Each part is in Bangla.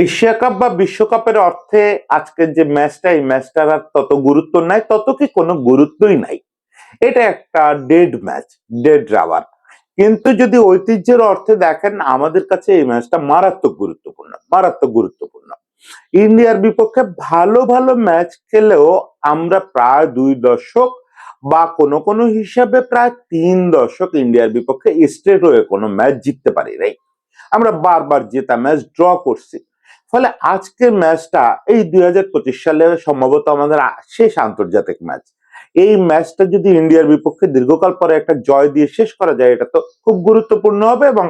এশিয়া কাপ বা বিশ্বকাপের অর্থে আজকের যে ম্যাচটা, এই ম্যাচটার আর তত গুরুত্ব নাই, তত কি কোনো গুরুত্বই নাই। এটা একটা ডেড ম্যাচ ডেড রাবার কিন্তু যদি ঐতিহ্যের অর্থে দেখেন, আমাদের কাছে এই ম্যাচটা মারাত্মক গুরুত্বপূর্ণ মারাত্মক গুরুত্বপূর্ণ। ইন্ডিয়ার বিপক্ষে ভালো ভালো ম্যাচ খেলেও আমরা প্রায় দুই দশক বা কোনো কোনো হিসাবে প্রায় তিন দশক ইন্ডিয়ার বিপক্ষে স্ট্রেট হয়ে কোনো ম্যাচ জিততে পারি নাই। আমরা বারবার জেতা ম্যাচ ড্র করছি। ফলে আজকের ম্যাচটা এই দুই হাজার পঁচিশ সালে সম্ভবত আমাদের শেষ আন্তর্জাতিক ম্যাচ। এই ম্যাচটা যদি ইন্ডিয়ার বিপক্ষে দীর্ঘকাল পরে একটা জয় দিয়ে শেষ করা যায়, এটা তো খুব গুরুত্বপূর্ণ হবে এবং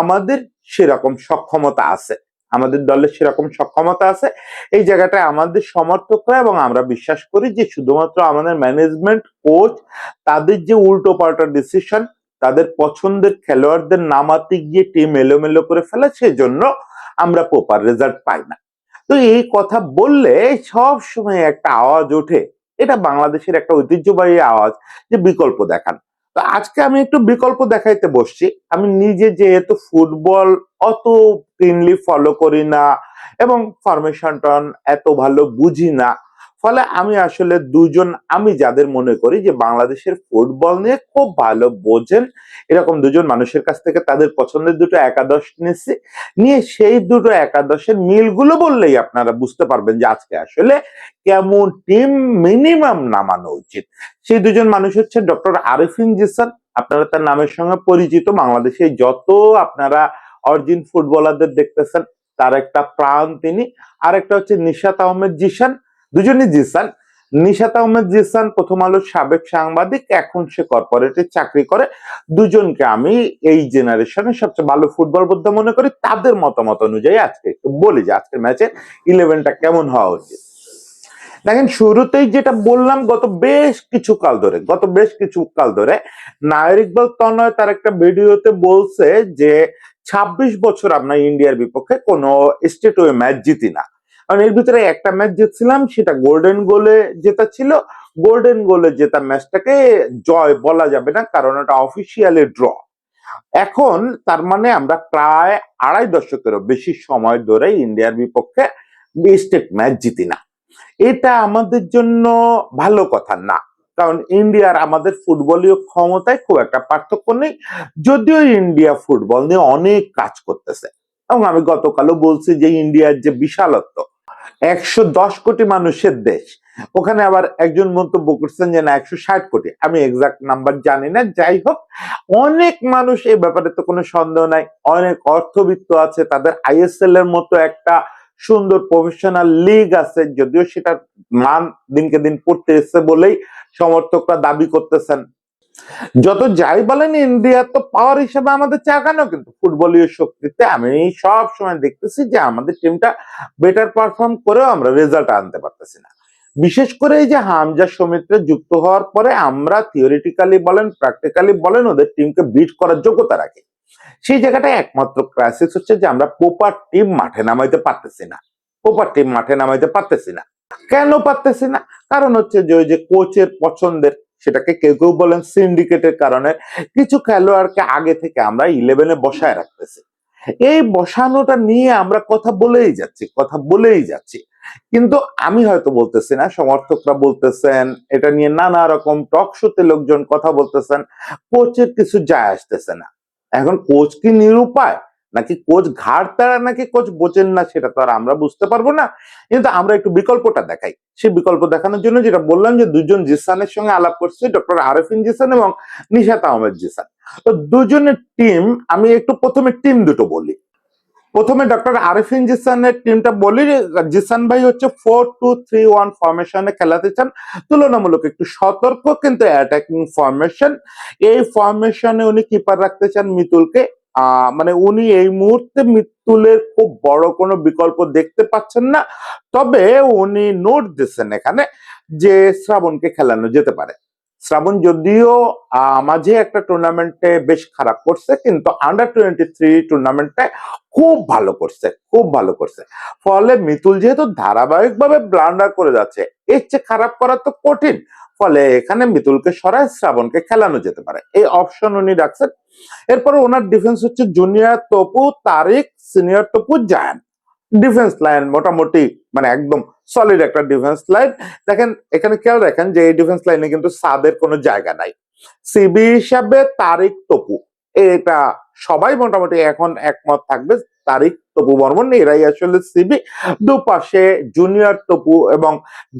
আমাদের সেরকম সক্ষমতা আছে। আমাদের দলের সেরকম সক্ষমতা আছে। এই জায়গাটায় আমাদের সমর্থকরা এবং আমরা বিশ্বাস করি যে শুধুমাত্র আমাদের ম্যানেজমেন্ট কোচ তাদের যে উল্টো পাল্টা ডিসিশন তাদের পছন্দের খেলোয়াড়দের নামাতে গিয়ে টিম এলোমেলো করে ফেলা, সেজন্য আমরা প্রপার রেজাল্ট পাই না। তো এই কথা বললে সব সময় একটা আওয়াজ ওঠে। এটা বাংলাদেশের একটা ঐতিহ্যবাহী আওয়াজ যে বিকল্প দেখান। তো আজকে আমি একটু বিকল্প দেখাইতে বসছি। আমি নিজে যেহেতু ফুটবল অত ক্লিনলি ফলো করি না এবং ফরমেশন টন এত ভালো বুঝি না ফলে আমি আসলে দুজন, আমি যাদের মনে করি যে বাংলাদেশের ফুটবল নিয়ে খুব ভালো বোঝেন, এরকম দুজন মানুষের কাছ থেকে তাদের পছন্দের দুটো একাদশ নিয়েছি। নিয়ে সেই দুটো একাদশের মিলগুলো বললেই আপনারা বুঝতে পারবেন যে আজকে আসলে কেমন টিম মিনিমাম নামানো উচিত। সেই দুজন মানুষ হচ্ছে ডক্টর আরিফিন জিসান আপনারা তার নামের সঙ্গে পরিচিত। বাংলাদেশে যত আপনারা অরিজিন ফুটবলারদের দেখতেছেন, তার একটা প্রাণ তিনি। আর একটা হচ্ছে নিশাত আহমেদ জিসান দুজনই জিসান নিশাত আহমেদ জিসান প্রথম আলোর সাবেক সাংবাদিক, এখন সে কর্পোরেটে চাকরি করে। দুজনকে আমি এই জেনারেশনের সবচেয়ে ভালো ফুটবল বোদ্ধা মনে করি। তাদের মতামত অনুযায়ী আজকে বলি যে, আজকের ম্যাচে ইলেভেনটা কেমন হওয়া উচিত। দেখেন, শুরুতেই যেটা বললাম, গত বেশ কিছু কাল ধরে, গত বেশ কিছু কাল ধরে নায়র ইকবাল তনয় তার একটা ভিডিওতে বলছে যে ২৬ বছর আমরা ইন্ডিয়ার বিপক্ষে কোনো স্টেট ম্যাচ জিতি না। কারণ এর ভিতরে একটা ম্যাচ জিতছিলাম, সেটা গোল্ডেন গোলে জেতা ছিল। গোল্ডেন গোলে জেতা ম্যাচটাকে জয় বলা যাবে না, কারণ এটা অফিসিয়ালি ড্র এখন তার মানে আমরা প্রায় আড়াই দশকেরও বেশি সময় ধরে ইন্ডিয়ার বিপক্ষে স্টেট ম্যাচ জিতি না। এটা আমাদের জন্য ভালো কথা না, কারণ ইন্ডিয়ার আমাদের ফুটবলীয় ক্ষমতায় খুব একটা পার্থক্য নেই, যদিও ইন্ডিয়া ফুটবল নিয়ে অনেক কাজ করতেছে। এবং আমি গতকালও বলছি যে ইন্ডিয়ার যে বিশালত্ব একশো দশ কোটি মানুষের দেশ। ওখানে আবার একজন মন্তব্য করছেন যে না, একশো ষাট কোটি। আমি এক্সাক্ট নাম্বার জানি না, যাই হোক, অনেক মানুষ এই ব্যাপারে তো কোনো সন্দেহ নাই। অনেক অর্থবিত্ত আছে, তাদের আইএসএল এর মতো একটা সুন্দর প্রফেশনাল লিগ আছে, যদিও সেটার মান দিনকে দিন পড়তে এসছে বলেই সমর্থকরা দাবি করতেছেন। যত যাই বলেন, ইন্ডিয়া তো পাওয়ার হিসেবে আমাদের চাকানো, কিন্তু ফুটবলীয় শক্তিতে আমি সব সময় দেখতেছি যে আমাদের টিমটা বেটার পারফর্ম করেও আমরা রেজাল্ট আনতে পারতেছি না। বিশেষ করে এই যে হামজা সমিত্রে যুক্ত হওয়ার পরে আমরা থিওরিটিক্যালি বলেন প্র্যাকটিক্যালি বলেন, ওদের টিমকে বিট করার যোগ্যতা রাখি। সেই জায়গাটায় একমাত্র ক্রাইসিস হচ্ছে যে আমরা প্রপার টিম মাঠে নামাইতে পারতেছি না। প্রপার টিম মাঠে নামাইতে পারতেছি না। কেন পারতেছি না? কারণ হচ্ছে যে ওই যে কোচের পছন্দের সেটাকে কেউ কেউ বলেন সিন্ডিকেটের কারণে কিছু খেলোয়াড়কে আগে থেকে আমরা ইলেভেনে বসায় রাখতেছি। এই বসানোটা নিয়ে আমরা কথা বলেই যাচ্ছি, কথা বলেই যাচ্ছি। কিন্তু আমি হয়তো বলতেছি না, সমর্থকরা বলতেছেন, এটা নিয়ে নানা রকম টক শোতে লোকজন কথা বলতেছেন কোচের কিছু যায় আসতেছে না। এখন কোচ কি নিরুপায়? নাকি কোচ ঘাড় তারা নাকি কোচ বোঝেন না সেটা তো আর আমরা বুঝতে পারব না। কিন্তু আমরা একটু বিকল্পটা দেখাই। সেই বিকল্প দেখানোর জন্য যেটা বললাম যে দুজন জিসানের সঙ্গে আলাপ করছি, ডক্টর আরেফিন জিসান এবং নিশাত আহমেদ জিসান। তো দুজনের টিম আমি একটু প্রথমে টিম দুটো বলি। প্রথমে ডক্টর আরিফিন জিসানের টিমটা বলি, জিসান ভাই হচ্ছে ফোর টু থ্রি ওয়ান ফরমেশনে খেলাতে চান। তুলনামূলক একটু সতর্ক, কিন্তু অ্যাটাকিং ফরমেশন এই ফরমেশনে উনি কিপার রাখতে চান মিতুলকে। মানে উনি এই মুহূর্তে মিতুলের খুব বড় কোনো বিকল্প দেখতে পাচ্ছেন না। তবে উনি নোট দিচ্ছেন এখানে যে শ্রাবণকে খেলানো যেতে পারে। শ্রাবণ যদিও মাঝে একটা টুর্নামেন্টে বেশ খারাপ করছে, কিন্তু আন্ডার টোয়েন্টি থ্রি টুর্নামেন্টে খুব ভালো করছে, খুব ভালো করছে। ফলে মিতুল যেহেতু ধারাবাহিকভাবে ব্লান্ডার করে যাচ্ছে, এর চেয়ে খারাপ করা তো কঠিন। ফলে এখানে মিতুলকে সরায় শ্রাবণকে খেলানো যেতে পারে। এই অপশন উনি রাখছেন। এরপর ওনার ডিফেন্স হচ্ছে junior Tapu, Tariq senior Tapu, Zayan. Defence line মোটামুটি মানে একদম সলিড একটা ডিফেন্স লাইন দেখেন, এখানে খেয়াল রাখেন যে এই ডিফেন্স লাইনে কিন্তু সাদের কোনো জায়গা নাই। সিবি হিসাবে তারিক তপু। এটা সবাই মোটামুটি এখন একমত থাকবে। তারিক তপু বর্মন এরাই আসলে সিবি। দুপাশে জুনিয়র তপু এবং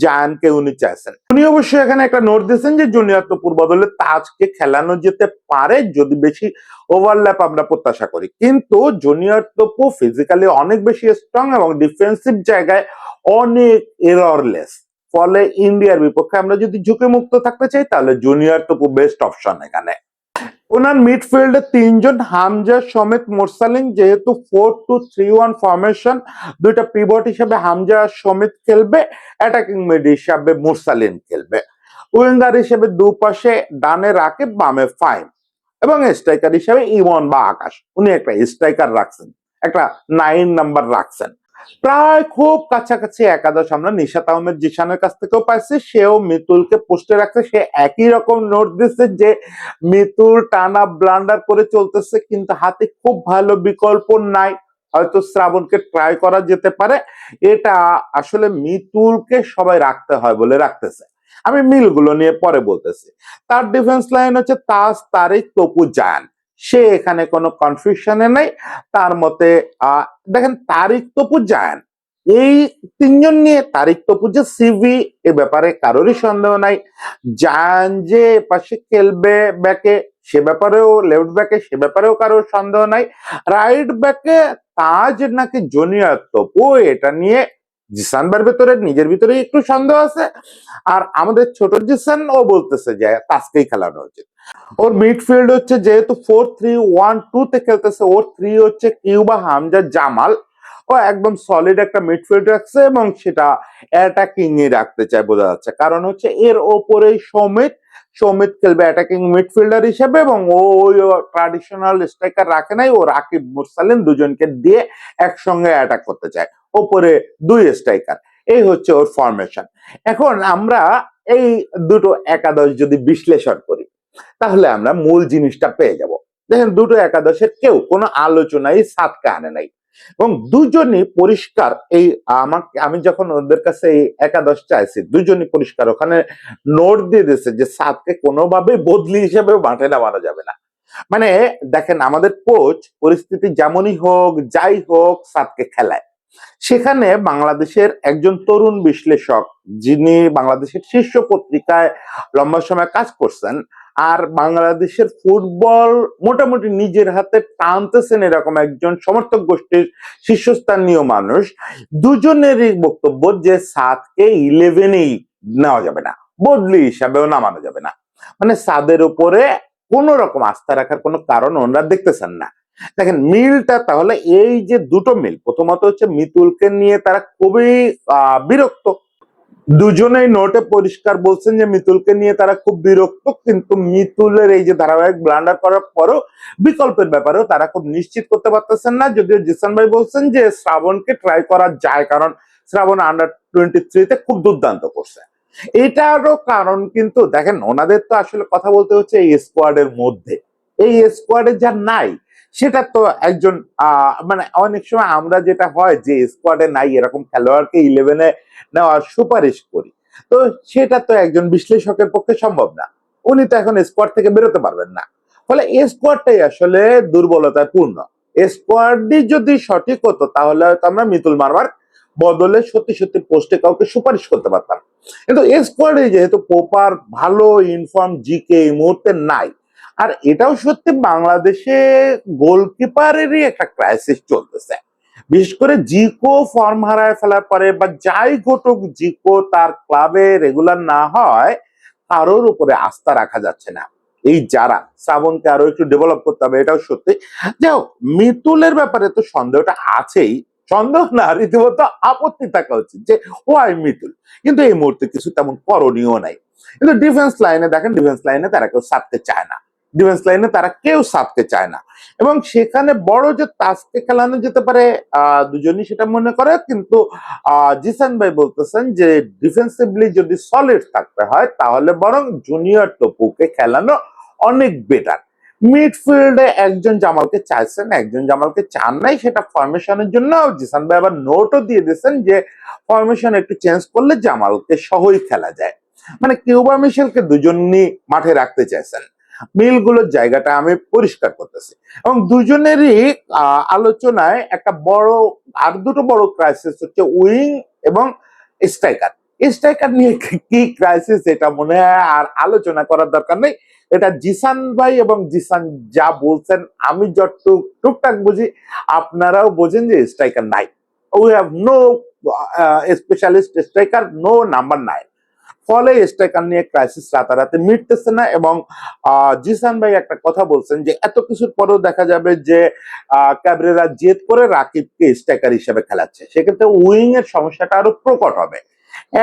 জায়ানকে উনি চাইছেন। উনি অবশ্যই এখানে একটা নোট দিয়েছেন যে জুনিয়র তপুর বদলে তাজকে খেলানো যেতে পারে, যদি বেশি ওভারল্যাপ আমরা প্রত্যাশা করি। কিন্তু জুনিয়র তপু ফিজিক্যালি অনেক বেশি স্ট্রং এবং ডিফেন্সিভ জায়গায় অনেক এররলেস ফলে ইন্ডিয়ার বিপক্ষে আমরা যদি ঝুঁকি মুক্ত থাকতে চাই, তাহলে জুনিয়র তপু বেস্ট অপশন এখানে। ওনার মিডফিল্ডে তিনজন, হামজা সমেত মোরসালিন, যেহেতু four two three one formation দুইটা পিভট হিসাবে হামজা সমেত খেলবে অ্যাটাকিং মিড হিসাবে মোরসালিন খেলবে। উইঙ্গার হিসেবে দুপাশে ডানে রাকিব, বামে ফাইম। এবং স্ট্রাইকার হিসেবে ইমন বা আকাশ, উনি একটা স্ট্রাইকার রাখছেন, একটা নাইন নাম্বার রাখছেন। প্রায় খুব কাছাকাছি একাদশ আমরা নিশাত আহমেদ জিশানের কাছ থেকেও পাইছি। সেও মিতুলকে পোস্টে রাখছে। সে একই রকম নোট দিচ্ছে যে মিতুল টানা ব্লান্ডার করে চলতেছে, কিন্তু হাতে খুব ভালো বিকল্প নাই। হয়তো শ্রাবণকে ট্রাই করা যেতে পারে। এটা আসলে মিতুলকে সবাই রাখতে হয় বলে রাখতেছে। আমি মিলগুলো নিয়ে পরে বলতেছি। তার ডিফেন্স লাইন হচ্ছে তাজ তারিক তপু জায়ান। সে এখানে কোনো কনফিউশনে নেই। তার মতে দেখেন তারিক তপু জায়ান এই তিনজন নিয়ে তারিক তপু যে সিভি এ ব্যাপারে কারোরই সন্দেহ নাই। জায়ান যে পাশে খেলবে ব্যাকে, সে ব্যাপারেও লেফট ব্যাকে সে ব্যাপারেও কারোর সন্দেহ নাই। রাইট ব্যাকে তাজ নাকি জুনিয়র তপু, এটা নিয়ে জিসানবার ভেতরে, নিজের ভিতরে একটু সন্দেহ আছে। আর আমাদের ছোট জিসান, ও বলতেছে যে, তাজকেই খেলানো উচিত। ওর মিডফিল্ড হচ্ছে যেহেতু ফোর থ্রি ওয়ান টু তে খেলতেছে, ওর থ্রি হচ্ছে কিউবা হামজা জামাল। ও একদম সলিড একটা মিডফিল্ড রাখছে এবং সেটা অ্যাটাকিং এ রাখতে চায় বোঝা যাচ্ছে। কারণ হচ্ছে এর ওপরেই সমিত সমিত খেলবে অ্যাটাকিং মিডফিল্ডার হিসেবে এবং ও ওই ট্রাডিশনাল স্ট্রাইকার রাখে নাই, ও রাকিব মুরসালিন দুজনকে দিয়ে একসঙ্গে অ্যাটাক করতে চায়, ওপরে দুই স্ট্রাইকার এই হচ্ছে ওর ফরমেশন এখন আমরা এই দুটো একাদশ যদি বিশ্লেষণ করি তাহলে আমরা মূল জিনিসটা পেয়ে যাব। দেখেন দুটো একাদশের কেউ কোনো আলোচনায় সাতকে আনে নাই। এবং দুজনই পরিষ্কার এই আমাকে, আমি যখন ওদের কাছে এই একাদশ চাইছি, দুজনই পরিষ্কার। ওখানে নোট দিয়ে দিয়েছে যে সাতকে কোনোভাবে বদলি হিসেবে মাঠে নামানো যাবে না। মানে দেখেন আমাদের কোচ পরিস্থিতি যেমনই হোক, যাই হোক, সাতকে খেলায়। সেখানে বাংলাদেশের একজন তরুণ বিশ্লেষক যিনি বাংলাদেশের শীর্ষ পত্রিকায় লম্বা সময় কাজ করছেন আর বাংলাদেশের ফুটবল মোটামুটি নিজের হাতে টানতেছেন এরকম একজন সমর্থক গোষ্ঠীর শীর্ষস্থানীয় মানুষ। দুজনেরই বক্তব্য যে সাতকে ইলেভেনেই নেওয়া যাবে না, বদলি হিসাবেও নামানো যাবে না। মানে সাদের উপরে কোন রকম আস্থা রাখার কোনো কারণ ওনারা দেখতেছেন না। দেখেন মিলটা তাহলে এই যে দুটো মিল, প্রথমত হচ্ছে মিতুলকে নিয়ে তারা খুবই বিরক্ত দুজনেই নোটে পরিষ্কার বলছেন যে মিতুলকে নিয়ে তারা খুব বিরক্ত, কিন্তু মিতুলের এই যে ধারাবাহিক ব্লান্ডার করার পরও বিকল্পের ব্যাপারেও তারা খুব নিশ্চিত করতে পারতেছেন না। যদিও জিসান ভাই বলছেন যে শ্রাবণকে ট্রাই করা যায়, কারণ শ্রাবণ আন্ডার টোয়েন্টি থ্রিতে খুব দুর্দান্ত করছে। এটারও কারণ কিন্তু, দেখেন, ওনাদের তো আসলে কথা বলতে হচ্ছে এই স্কোয়াডের মধ্যে। এই স্কোয়াডে যা নাই সেটা তো একজন মানে অনেক সময় আমরা যেটা হয় যে স্কোয়াডে নাই, এরকম খেলোয়াড়কে ইলেভেনে নেওয়ার সুপারিশ করি। তো সেটা তো একজন বিশ্লেষকের পক্ষে সম্ভব না। উনি তো এখন স্কোয়াড থেকে বেরোতে পারবেন না। ফলে স্কোয়াডটাই আসলে দুর্বলতায় পূর্ণ। স্কোয়াডই যদি সঠিক হতো, তাহলে হয়তো আমরা মিতুল মারবার বদলে সত্যি সত্যি পোস্টে কাউকে সুপারিশ করতে পারতাম। কিন্তু স্কোয়াডে যেহেতু পোপার ভালো ইনফর্ম জিকে এই মুহূর্তে নাই। আর এটাও সত্যি বাংলাদেশে গোলকিপারেরই একটা ক্রাইসিস চলতেছে। বিশেষ করে জিকো ফর্ম হারায় ফেলার পরে বা যাই ঘটুক জিকো তার ক্লাবে রেগুলার না হয়, কারোর উপরে আস্থা রাখা যাচ্ছে না। এই যারা, শ্রাবণকে আরও একটু ডেভেলপ করতে হবে, এটাও সত্যি। যাও মিতুলের ব্যাপারে তো সন্দেহটা আছেই। সন্দেহ না, রীতিমতো আপত্তি থাকা উচিত যে ওয়াই মিতুল? কিন্তু এই মুহূর্তে কিছু তেমন করণীয় নাই। কিন্তু ডিফেন্স লাইনে দেখেন ডিফেন্স লাইনে তারা কেউ সারতে চায় না। ডিফেন্স লাইনে তারা কেউ সারতে চায় না। এবং সেখানে বড় যে তাজকে খেলানো যেতে পারে দুজনই সেটা মনে করে, কিন্তু জিসান ভাই বলতেছেন যে ডিফেন্সিভলি যদি সলিড থাকতে হয়, তাহলে বরং জুনিয়র টপুকে খেলানো অনেক বেটার মিডফিল্ডে একজন জামালকে চাইছেন, একজন জামালকে চান নাই, সেটা ফরমেশনের জন্য জিসান ভাই আবার নোটও দিয়ে দিয়েছেন যে ফরমেশন একটু চেঞ্জ করলে জামালকে সহই খেলা যায়। মানে কিউবা মিশেলকে দুজনই মাঠে রাখতে চাইছেন। মিলগুলোর জায়গাটা আমি পরিষ্কার করতেছি। এবং দুজনেরই আলোচনায় একটা বড়, আর দুটো বড় ক্রাইসিস হচ্ছে উইং এবং স্ট্রাইকার। স্ট্রাইকার নিয়ে কি- ক্রাইসিস এটা মনে হয় আর আলোচনা করার দরকার নেই। এটা জিসান ভাই এবং জিসান যা বলছেন, আমি যতটুক, টুকটাক বুঝি, আপনারাও বোঝেন যে স্ট্রাইকার নাই। We have no specialist striker no number নাই ফলে স্ট্রাইকার নিয়ে ক্রাইসিস রাতারাতি মিটতেছে না এবং জিসান ভাই একটা কথা বলছেন যে এত কিছুর পরেও দেখা যাবে যে ক্যাবরেরা জেদ করে রাকিবকে স্ট্রাইকার হিসেবে খেলাচ্ছে। সেক্ষেত্রে উইং এর সমস্যাটা আরও প্রকট হবে।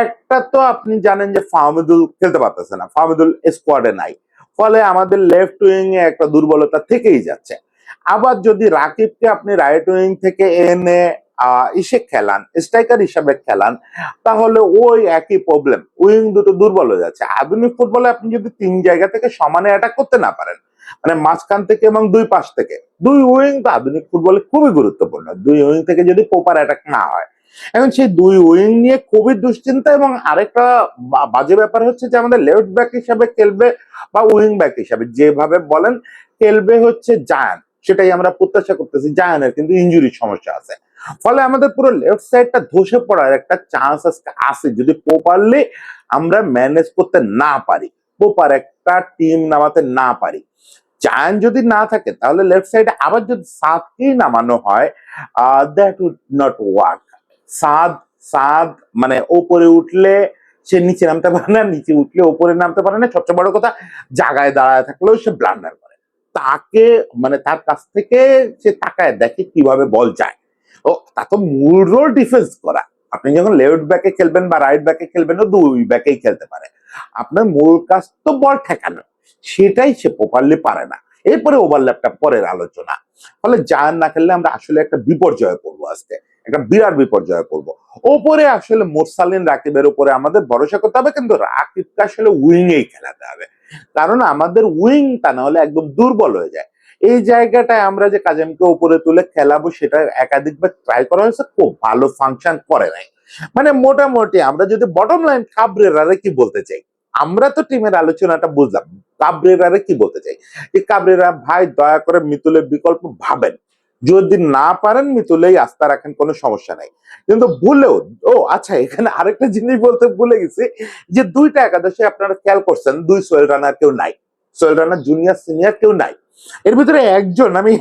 একটা তো আপনি জানেন যে ফাহমিদুল খেলতে পারতেছে না, ফাহমিদুল স্কোয়াডে নাই। ফলে আমাদের লেফট উইং এ একটা দুর্বলতা থেকেই যাচ্ছে। আবার যদি রাকিবকে আপনি রাইট উইং থেকে এনে ইসে খেলান স্ট্রাইকার হিসাবে খেলান, তাহলে ওই একই প্রবলেম উইং দুটো দুর্বল হয়ে যাচ্ছে। আধুনিক ফুটবলে আপনি যদি তিন জায়গা থেকে সমানে অ্যাটাক করতে না পারেন মানে মাঝখান থেকে এবং দুই পাশ থেকে, দুই উইং তো আধুনিক ফুটবলে খুবই গুরুত্বপূর্ণ। দুই উইং থেকে যদি প্রপার অ্যাটাক না হয়, এখন সেই দুই উইং নিয়ে খুবই দুশ্চিন্তা এবং আরেকটা বাজে ব্যাপার হচ্ছে যে আমাদের লেফট ব্যাক হিসাবে খেলবে বা উইং ব্যাক হিসাবে, যেভাবে বলেন, খেলবে হচ্ছে জায়ান, সেটাই আমরা প্রত্যাশা করতেছি, জায়ানের কিন্তু ইঞ্জুরির সমস্যা আছে। ফলে আমাদের পুরো লেফট সাইডটা ধসে পড়ার একটা চান্স আছে, যদি প্রপারলি আমরা ম্যানেজ করতে না পারি প্রপার একটা টিম নামাতে না পারি। জায়ান যদি না থাকে, তাহলে লেফট সাইডে আবার যদি সাতকেই নামানো হয় that would not work Saad Saad মানে ওপরে উঠলে সে নিচে নামতে পারে না, নিচে উঠলে ওপরে নামতে পারে না। সবচেয়ে বড় কথা, জায়গায় দাঁড়ায় থাকলেও সে ব্লান্ডার করে। তাকে মানে তার কাছ থেকে সে তাকায় দেখে কীভাবে বল যায়। ও, তা তো মূল রোল ডিফেন্স করা। আপনি যখন লেফট ব্যাকে খেলবেন বা রাইট ব্যাকে খেলবেন ও দুই ব্যাকেই খেলতে পারে। আপনার মূল কাজ তো বল ঠেকানো। সেটাই সে প্রপারলি পারে না। এরপরে ওভারল্যাপটা পরের আলোচনা। ফলে জায়ান না খেললে আমরা আসলে একটা বিপর্যয় করব আজকে। একটা বিরাট বিপর্যয় করব। ওপরে আসলে মোরসালিন রাকিবের উপরে আমাদের ভরসা করতে হবে, কিন্তু রাকিবকে আসলে উইং এই খেলাতে হবে। কারণ আমাদের উইং তা না হলে একদম দুর্বল হয়ে যায়। এই জায়গাটায় আমরা যে কাজেমকে উপরে তুলে খেলাবো, সেটা একাধিকবার ট্রাই করা হয়েছে, খুব ভালো ফাংশন করে নাই। মানে মোটামুটি আমরা যদি বটম লাইন কাবরেরারে কি বলতে চাই? আমরা তো টিমের আলোচনাটা বুঝলাম। কাবরেরারে কি বলতে চাই? যে কাবরেরা ভাই, দয়া করে মিতুলের বিকল্প ভাবেন। যদি না পারেন, মিতুলেই আস্থা রাখেন, কোনো সমস্যা নাই। কিন্তু ভুলেও, ও আচ্ছা এখানে আরেকটা জিনিস বলতে ভুলে গেছি যে দুইটা একাদশে আপনারা খেয়াল করছেন, দুই সোয়েল রানার কেউ নাই। সোয়েল রানার জুনিয়র সিনিয়র কেউ নাই। এর ভিতরে একজন, আমি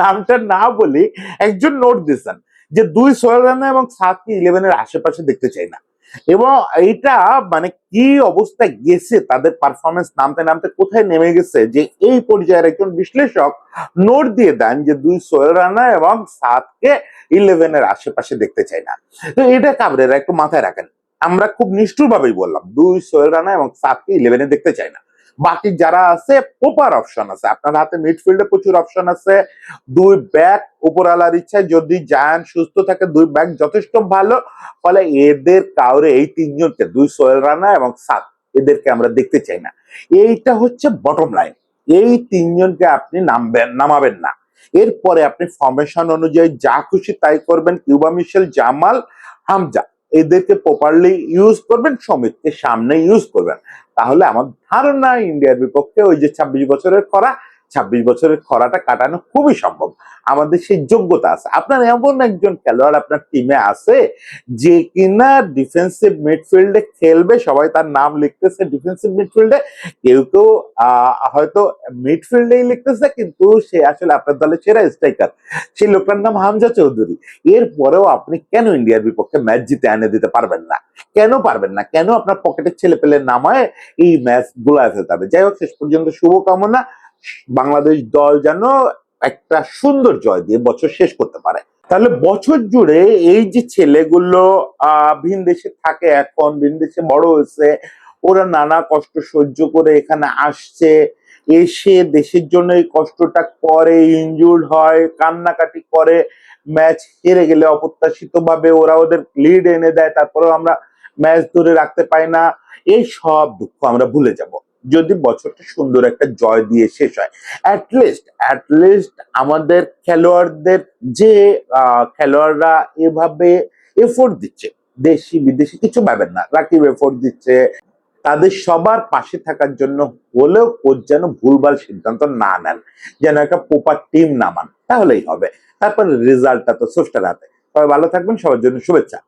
নামটা না বলি, একজন নোট দিয়েছেন যে দুই সোয়েল রানা এবং সাতকে ইলেভেনের আশেপাশে দেখতে চাই না। এবং এইটা মানে কি অবস্থায় গেছে, তাদের পারফরমেন্স নামতে নামতে কোথায় নেমে গেছে, যে এই পর্যায়ের একজন বিশ্লেষক নোট দিয়ে দেন যে দুই সোয়েল রানা এবং সাতকে ইলেভেনের আশেপাশে দেখতে চাই না। তো এটা কাবরেরা একটু মাথায় রাখেন। আমরা খুব নিষ্ঠুর ভাবেই বললাম, দুই সোহেল রানা এবং সাতকে ইলেভেনে দেখতে চাই না। বাকি যারা আছে প্রপার অপশন আছে। আপনার হাতে মিডফিল্ডে প্রচুর অপশন আছে। দুই ব্যাক উপরালার ইচ্ছায় যদি জায়ান সুস্থ থাকে, দুই ব্যাক যথেষ্ট ভালো। ফলে এদের কাউরে এই তিনজনকে, দুই সোহেল রানা এবং সাত, এদেরকে আমরা দেখতে চাই না। এইটা হচ্ছে বটম লাইন এই তিনজনকে আপনি নামবেন, নামাবেন না। এরপরে আপনি ফর্মেশন অনুযায়ী যা খুশি তাই করবেন। Cuba Mitchell, Jamal, Hamza. এদেরকে প্রপারলি ইউজ করবেন, সমিতকে সামনে ইউজ করবেন। তাহলে আমার ধারণা ইন্ডিয়ার বিপক্ষে ওই যে ছাব্বিশ বছরের করা ২৬ বছরের খরাটা কাটানো খুবই সম্ভব। আমাদের সেই যোগ্যতা আছে। আপনার এমন একজন খেলোয়াড় আপনার টিমে আছে যে কিনা ডিফেন্সিভ মিডফিল্ডে খেলবে, সবাই তার নাম লিখতেছে ডিফেন্সিভ মিডফিল্ডে কেউ কেউ হয়তো মিডফিল্ডেই লিখতেছে, কিন্তু সে আসলে আপনার দলের সেরা স্ট্রাইকার সেই লোকটার নাম হামজা চৌধুরী। এরপরেও আপনি কেন ইন্ডিয়ার বিপক্ষে ম্যাচ জিতে এনে দিতে পারবেন না? কেন পারবেন না? কেন আপনার পকেটের ছেলে পেলে নামায় এই ম্যাচগুলা আসে তবে যাই হোক, শেষ পর্যন্ত শুভকামনা। বাংলাদেশ দল যেন একটা সুন্দর জয় দিয়ে বছর শেষ করতে পারে। তাহলে বছর জুড়ে এই যে ছেলেগুলো ভিন দেশে থাকে এখন, ভিন দেশে বড় হয়েছে, ওরা নানা কষ্ট সহ্য করে এখানে আসছে, এসে দেশের জন্য এই কষ্টটা করে ইনজুর্ড হয়, কান্নাকাটি করে ম্যাচ হেরে গেলে অপ্রত্যাশিত ভাবে ওরা ওদের লিড এনে দেয়, তারপরেও আমরা ম্যাচ ধরে রাখতে পাই না, এই সব দুঃখ আমরা ভুলে যাব। যদি বছরটা সুন্দর একটা জয় দিয়ে শেষ হয়। অ্যাটলিস্ট অ্যাটলিস্ট আমাদের খেলোয়াড়দের যে খেলোয়াড়রা এভাবে এফোর্ট দিচ্ছে, দেশি, বিদেশি কিছু ভাবেন না, রাকিব এফোর্ট দিচ্ছে, তাদের সবার পাশে থাকার জন্য হলেও কোচ যেন ভুলভাল সিদ্ধান্ত না নেন, যেন একটা প্রপার টিম নামান তাহলেই হবে। তারপর রেজাল্টটা তো স্রষ্টার হাতে। সবাই ভালো থাকবেন, সবার জন্য শুভেচ্ছা।